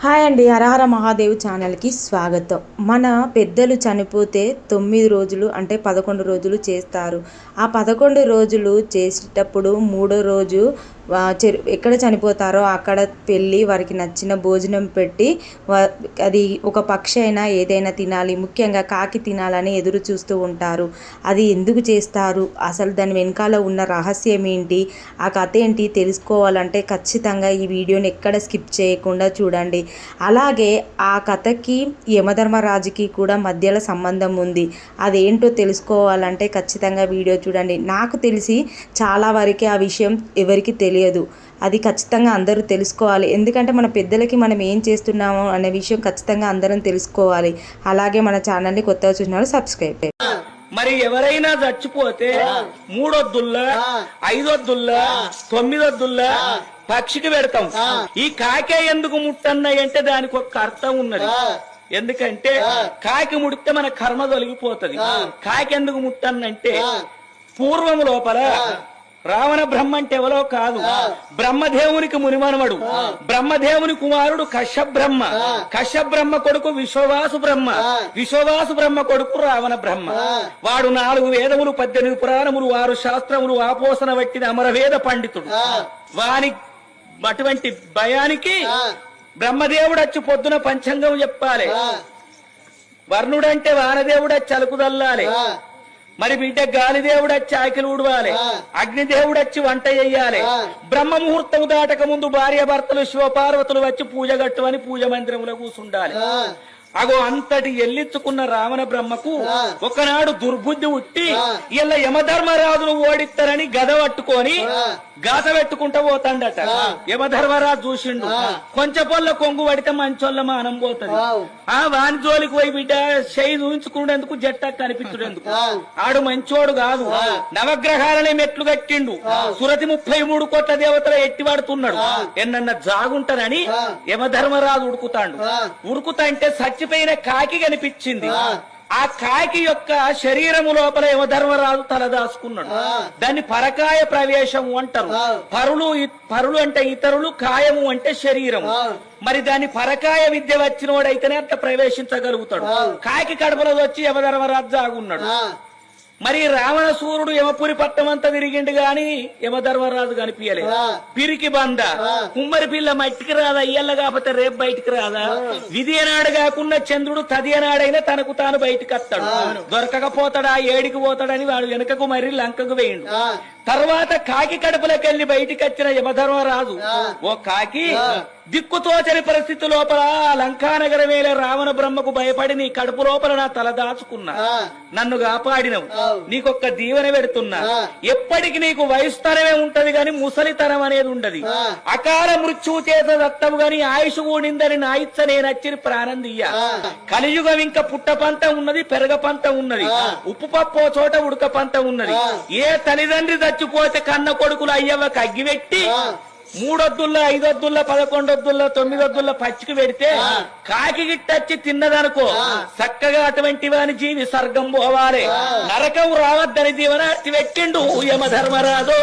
Hi అండి హరహర మహాదేవ్ ఛానల్కి స్వాగతం. మన పెద్దలు చనిపోతే తొమ్మిది రోజులు అంటే పదకొండు రోజులు చేస్తారు. ఆ పదకొండు రోజులు చేసేటప్పుడు మూడో రోజు ఎక్కడ చనిపోతారో అక్కడ పెళ్ళి వారికి నచ్చిన భోజనం పెట్టి అది ఒక పక్షి అయినా ఏదైనా తినాలి ముఖ్యంగా కాకి తినాలని ఎదురు చూస్తూ ఉంటారు. అది ఎందుకు చేస్తారు? అసలు దాని వెనకాల ఉన్న రహస్యం ఏంటి? ఆ కథ ఏంటి? తెలుసుకోవాలంటే ఖచ్చితంగా ఈ వీడియోని ఎక్కడ స్కిప్ చేయకుండా చూడండి. అలాగే ఆ కథకి యమధర్మరాజుకి కూడా మధ్యలో సంబంధం ఉంది. అదేంటో తెలుసుకోవాలంటే ఖచ్చితంగా వీడియో చూడండి. నాకు తెలిసి చాలా వరకు ఆ విషయం ఎవరికి తెలియదు. అది ఖచ్చితంగా అందరూ తెలుసుకోవాలి. ఎందుకంటే మన పెద్దలకి మనం ఏం చేస్తున్నామో అనే విషయం ఖచ్చితంగా అందరం తెలుసుకోవాలి. అలాగే మన ఛానల్ని కొత్తగా చూసిన సబ్స్క్రైబ్ చేయండి. మరి ఎవరైనా చచ్చిపోతే మూడొద్దుల్లా ఐదొద్దుల్లా తొమ్మిదొద్దుల్లా పక్షికి పెడతాం. ఈ కాకే ఎందుకు ముట్టన్నాయి అంటే దానికి ఒక అర్థం ఉన్నది. ఎందుకంటే కాకి ముడితే మన కర్మ తొలగిపోతది. కాకి ఎందుకు ముట్టన్నంటే పూర్వం లోపల రావణ బ్రహ్మ అంటే ఎవరో కాదు. బ్రహ్మదేవునికి మునిమనవడు బ్రహ్మదేవుని కుమారుడు కశ్యప బ్రహ్మ కశ్యప బ్రహ్మ కొడుకు విశ్వవాసు బ్రహ్మ. విశ్వవాసు బ్రహ్మ కొడుకు రావణ బ్రహ్మ. వాడు నాలుగు వేదములు పద్దెనిమిది పురాణములు ఆరు శాస్త్రములు ఆపోసన వట్టిన అమరవేద పండితుడు. వాని అటువంటి భయానికి బ్రహ్మదేవుడు వచ్చి పొద్దున పంచాంగం చెప్పాలి. వర్ణుడంటే వానదేవుడు వచ్చి అలుకుదల్లాలి మరి బిడ్డ గాలిదేవుడు వచ్చి ఆకిలు ఊడవాలి. అగ్నిదేవుడు వచ్చి వంట చెయ్యాలి బ్రహ్మ ముహూర్తం దాటక ముందు భార్య భర్తలు శివపార్వతులు వచ్చి పూజ గట్టువని పూజ మందిరంలో కూసుండాలి. అగో అంతటి ఎల్లించుకున్న రావణ బ్రహ్మకు ఒకనాడు దుర్బుద్ధి ఉట్టి ఇలా యమధర్మరాజును ఓడిస్తారని గద పట్టుకొని గాత పెట్టుకుంటా పోతాండట. యమధర్మరాజు చూసిండు. కొంచెం పొల్ల కొంగు పడితే మంచోళ్ళ మానం పోతుంది. ఆ. వాని జోలికి పోయి బిడ్డ చేయి చూపించుకునేందుకు జట్ట కనిపించుడేందుకు ఆడు మంచోడు కాదు. నవగ్రహాలనే మెట్లు కట్టిండు. సురతి ముప్పై మూడు కోట్ల దేవతల ఎట్టి పడుతున్నాడు ఎన్నన్న జాగుంటనని యమధర్మరాజు ఉడుకుతాండు. ఉరుకుతా అంటే చచ్చిపోయిన కాకి కనిపించింది. ఆ కాకి యొక్క శరీరము లోపల యమధర్మరాజు తలదాచుకున్నాడు దాన్ని పరకాయ ప్రవేశము అంటారు. పరులు పరులు అంటే ఇతరులు కాయము అంటే శరీరము. మరి దాని పరకాయ విద్య వచ్చినోడైతేనే అట్లా ప్రవేశించగలుగుతాడు. కాకి కడపలో వచ్చి యమధర్మరాజు జాగున్నాడు మరి రావణ సూర్యుడు యమపురి పట్టం అంతా తిరిగిండు గాని యమధర్మరాజు కనిపించలేదు పిరికి బంద. కుమ్మరి పిల్ల మట్టికి రాదా ఇయ్యల్ల కాకపోతే రేపు బయటికి రాదా? విధి అనాడు కాకుండా చంద్రుడు తది అనాడైనా తనకు తాను బయటికి వస్తాడు. దొరకకపోతాడా ఏడికి పోతాడని వాడు వెనుకకు మరి లంకకు వేయండు. తర్వాత కాకి కడుపులోకి వెళ్ళి బయటికి వచ్చిన యమధర్మరాజు ఓ కాకి దిక్కుతోచని పరిస్థితి లోపల లంకానగర వేల రావణ బ్రహ్మకు భయపడి నీ కడుపు లోపల నా తల దాచుకున్నా. నన్ను కాపాడినవు. నీకొక్క దీవెన పెడుతున్నా. ఎప్పటికి నీకు వయసుతనమే ఉంటది గాని ముసలితనం అనేది ఉండదు. అకాల మృత్యువు చేత దత్తము గాని ఆయుష్ కూడిందని నా ఇచ్చ నేను వచ్చి ప్రాణం దియ్య. కలియుగం ఇంకా పుట్ట పంట ఉన్నది పెరగ పంట ఉన్నది. ఉప్పు పప్పు చోట ఉడక పంట ఉన్నది. ఏ తల్లిదండ్రి చచ్చిపోతే కన్న కొడుకులు అయ్యవ్వకి అగ్గిపెట్టి మూడొద్దుల్లో ఐదొద్దుల్లో పదకొండొద్దుల్లో తొమ్మిదొద్దుల్లో పచ్చికి పెడితే కాకి గిట్టచ్చి తిన్నదనుకో. చక్కగా అటువంటి వాని జీవి సర్గం పోవాలి. నరకం రావద్దని దీవన పెట్టిండు. యమ ధర్మరాజు.